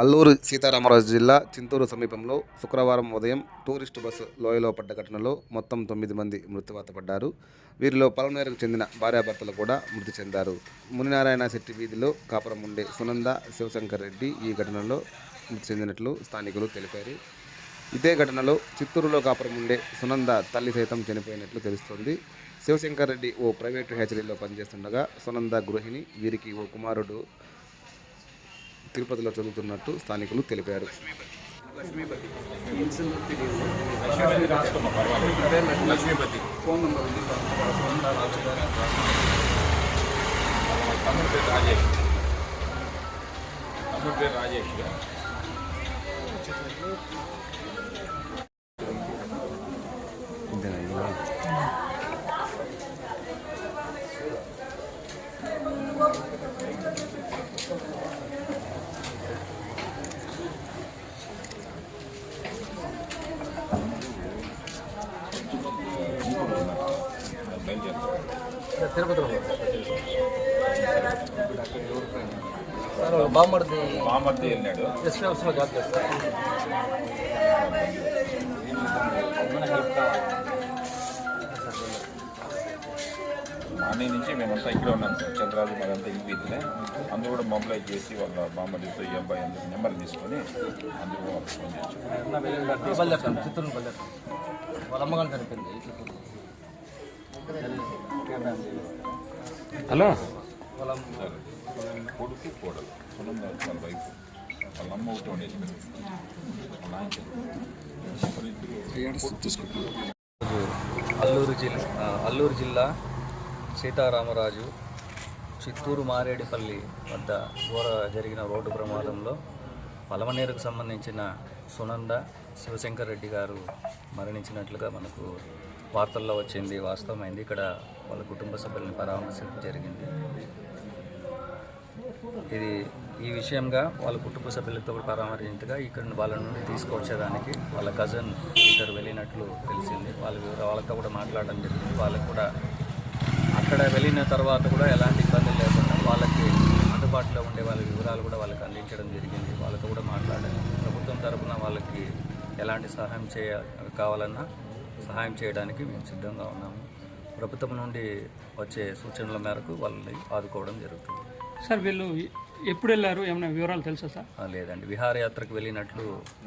అల్లూరు సీతారామరాజు జిల్లా చింతూరు సమీపంలో శుక్రవారం ఉదయం టూరిస్టు బస్సు లోయలో పడ్డ ఘటనలో మొత్తం తొమ్మిది మంది మృత్యువాత పడ్డారు. వీరిలో పలమనేరుకు చెందిన భార్యాభర్తలు కూడా మృతి చెందారు. మునినారాయణ శెట్టి వీధిలో కాపురం ఉండే సునంద శివశంకర్ రెడ్డి ఈ ఘటనలో మృతి చెందినట్లు స్థానికులు తెలిపారు. ఇదే ఘటనలో చిత్తూరులో కాపురం ఉండే సునంద తల్లి సైతం చనిపోయినట్లు తెలుస్తోంది. శివశంకర్ రెడ్డి ఓ ప్రైవేటు హ్యాచరీలో పనిచేస్తుండగా సునంద గృహిణి వీరికి ఓ కుమారుడు తిరుపతిలో చదువుతున్నట్టు స్థానికులు తెలిపారు. తమ్ముడు రాజేష్ తమ్ముడు పేరు తిరుపతిలో సార్ బామ్మడిది మామర్ది వెళ్ళాడు ఎస్పీ ఆఫీస్లో జాబ్ చేస్తారు మార్నింగ్ నుంచి మేమంతా ఇక్కడ ఉన్నాం. సార్ చంద్రరాజు మరంతా ఈ వీధిలో అందరూ కూడా మొబిలైజ్ చేసి వాళ్ళ బామ్మడితో ఈ అబ్బాయి అందరూ నెంబర్ తీసుకొని అందరూ వాళ్ళకి ఫోన్ చేశారు. చిత్తూరు వాళ్ళ అమ్మగారు చనిపోయింది హలో. కొడుకు కోడలు వాళ్ళ వాళ్ళ అమ్మ ఒకటి ఉండేది అల్లూరు జిల్లా అల్లూరు జిల్లా సీతారామరాజు చిత్తూరు మారేడుపల్లి వద్ద ఘోర జరిగిన రోడ్డు ప్రమాదంలో పలమనేరుకు సంబంధించిన సునంద శివశంకర్ రెడ్డి గారు మరణించినట్లుగా మనకు వార్తల్లో వచ్చింది వాస్తవమైంది. ఇక్కడ వాళ్ళ కుటుంబ సభ్యులను పరామర్శించడం జరిగింది. ఇది ఈ విషయంగా వాళ్ళ కుటుంబ సభ్యులతో కూడా పరామర్శించగా ఇక్కడ వాళ్ళ నుండి తీసుకొచ్చేదానికి వాళ్ళ కజన్ ఇద్దరు వెళ్ళినట్లు తెలిసింది. వాళ్ళ వాళ్ళతో కూడా మాట్లాడడం జరిగింది. వాళ్ళకు కూడా అక్కడ వెళ్ళిన తర్వాత కూడా ఎలాంటి ఇబ్బందులు లేకుండా వాళ్ళకి అందుబాటులో ఉండే వాళ్ళ వివరాలు కూడా వాళ్ళకి అందించడం జరిగింది. వాళ్ళతో కూడా మాట్లాడాలి ప్రభుత్వం తరఫున వాళ్ళకి ఎలాంటి సహాయం చేయ కావాలన్నా సహాయం చేయడానికి మేము సిద్ధంగా ఉన్నాము. ప్రభుత్వం నుండి వచ్చే సూచనల మేరకు వాళ్ళని ఆదుకోవడం జరుగుతుంది. సార్ వీళ్ళు ఎప్పుడు వెళ్ళారు? ఏమైనా వివరాలు తెలుసా సార్? ఆ, లేదండి. విహారయాత్రకు వెళ్ళినట్లు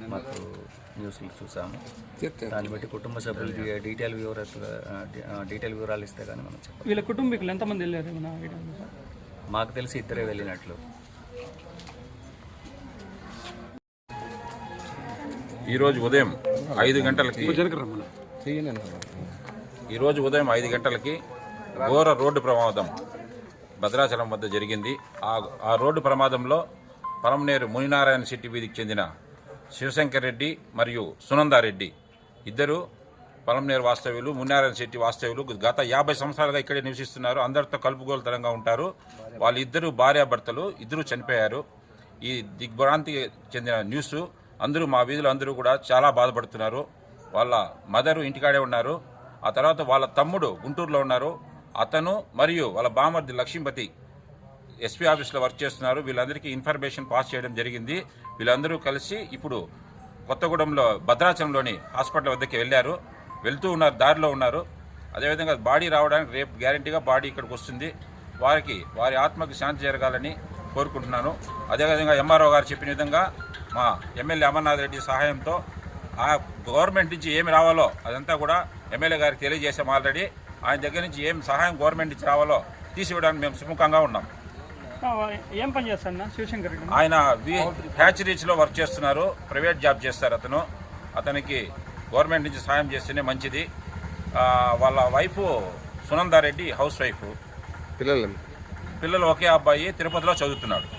మాకు న్యూస్లు చూసాము. దాన్ని బట్టి కుటుంబ సభ్యులకి డీటెయిల్ వివర డీటెయిల్ వివరాలు ఇస్తే కానీ మనం చెప్పాలి వీళ్ళ కుటుంబీకులు ఎంతమంది వెళ్ళారు? మాకు తెలిసి ఇద్దరే వెళ్ళినట్లు. ఈరోజు ఉదయం ఐదు గంటలకి ఈరోజు ఉదయం ఐదు గంటలకి ఘోర రోడ్డు ప్రమాదం భద్రాచలం వద్ద జరిగింది. ఆ ఆ రోడ్డు ప్రమాదంలో పరమనేరు మునినారాయణ శెట్టి వీధికి చెందిన శివశంకర్ రెడ్డి మరియు సునందారెడ్డి ఇద్దరు పలమనేరు వాస్తవ్యులు మునినారాయణ శెట్టి వాస్తవ్యులు గత యాభై సంవత్సరాలుగా ఇక్కడే నివసిస్తున్నారు. అందరితో కలుపుగోలుతరంగా ఉంటారు. వాళ్ళిద్దరు భార్యాభర్తలు ఇద్దరు చనిపోయారు. ఈ దిగ్భ్రాంతికి చెందిన న్యూస్ అందరూ మా వీధిలో అందరూ కూడా చాలా బాధపడుతున్నారు. వాళ్ళ మదరు ఇంటికాడే ఉన్నారు. ఆ తర్వాత వాళ్ళ తమ్ముడు గుంటూరులో ఉన్నారు. అతను మరియు వాళ్ళ బామర్ది లక్ష్మీపతి ఎస్పీ ఆఫీస్లో వర్క్ చేస్తున్నారు. వీళ్ళందరికీ ఇన్ఫర్మేషన్ పాస్ చేయడం జరిగింది. వీళ్ళందరూ కలిసి ఇప్పుడు కొత్తగూడెంలో భద్రాచలంలోని హాస్పిటల్ వద్దకు వెళ్ళారు. వెళ్తూ ఉన్నారు దారిలో ఉన్నారు. అదేవిధంగా బాడీ రావడానికి రేపు గ్యారంటీగా బాడీ ఇక్కడికి వస్తుంది. వారికి వారి ఆత్మకి శాంతి జరగాలని కోరుకుంటున్నాను. అదేవిధంగా ఎంఆర్ఓ గారు చెప్పిన విధంగా మా ఎమ్మెల్యే అమర్నాథ్ రెడ్డి సహాయంతో ఆ గవర్నమెంట్ నుంచి ఏమి రావాలో అదంతా కూడా ఎమ్మెల్యే గారికి తెలియజేసాం ఆల్రెడీ. ఆయన దగ్గర నుంచి ఏం సహాయం గవర్నమెంట్ నుంచి రావాలో తీసివ్వడానికి మేము సుముఖంగా ఉన్నాం. ఏం పని శివశంకర్ రెడ్డి ఆయన హ్యాచరీస్లో వర్క్ చేస్తున్నారు. ప్రైవేట్ జాబ్ చేస్తారు అతను. అతనికి గవర్నమెంట్ నుంచి సహాయం చేస్తేనే మంచిది. ఆ, వాళ్ళ వైఫ్ సునందారెడ్డి హౌస్ వైఫ్. పిల్లలు పిల్లలు ఒకే అబ్బాయి తిరుపతిలో చదువుతున్నాడు.